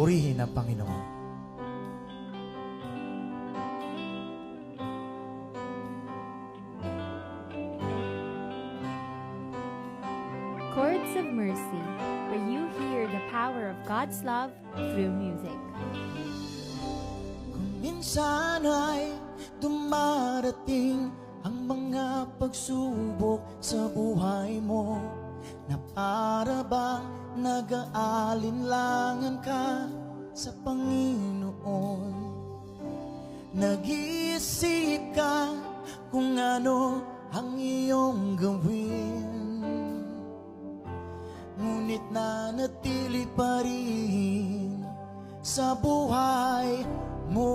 Purihin ang Panginoon. Chords of Mercy, where you hear the power of God's love through music. Kung minsan ay dumarating ang mga pagsubok sa buhay mo na para bang nag-aalinlangan ka sa Panginoon. Nag-iisip ka kung ano ang iyong gawin Ngunit nanatili pa rin sa buhay mo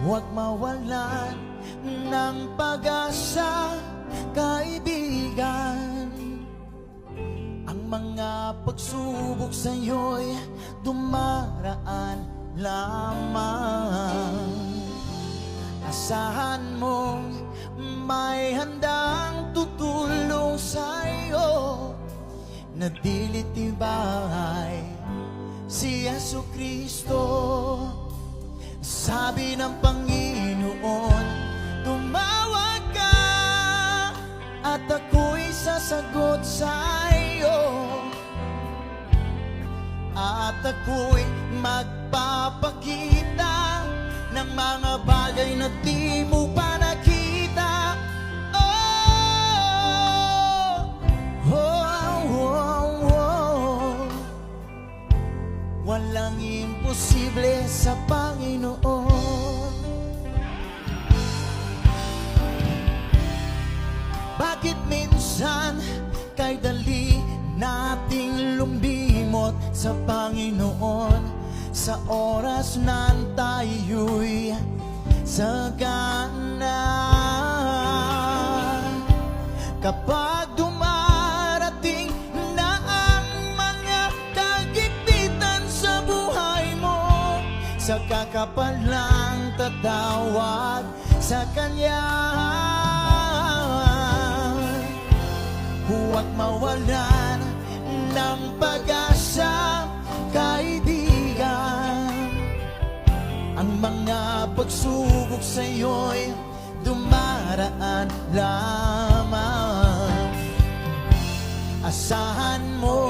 Huwag mawalan ng pag-asa, kaibigan. Ang mga pagsubok sa'yo'y dumaraan lamang. Asahan mong may handang tutulong sa'yo Na dilitibay si Yesu Kristo Sabi ng Panginoon, tumawag ka At ako'y sasagot sa'yo. At ako'y magpapakita Ng mga bagay na di mo pa Walang imposible sa Panginoon. Bakit minsan kay dali nating lumimot sa Panginoon? Sa oras na tayo'y sagana. Kapag Sa kakapalang tatawag sa Kanya. Huwag mawalan ng pag-asa, kaibigan. Ang mga pagsubok sa'yo'y dumaraan lamang. Asahan mo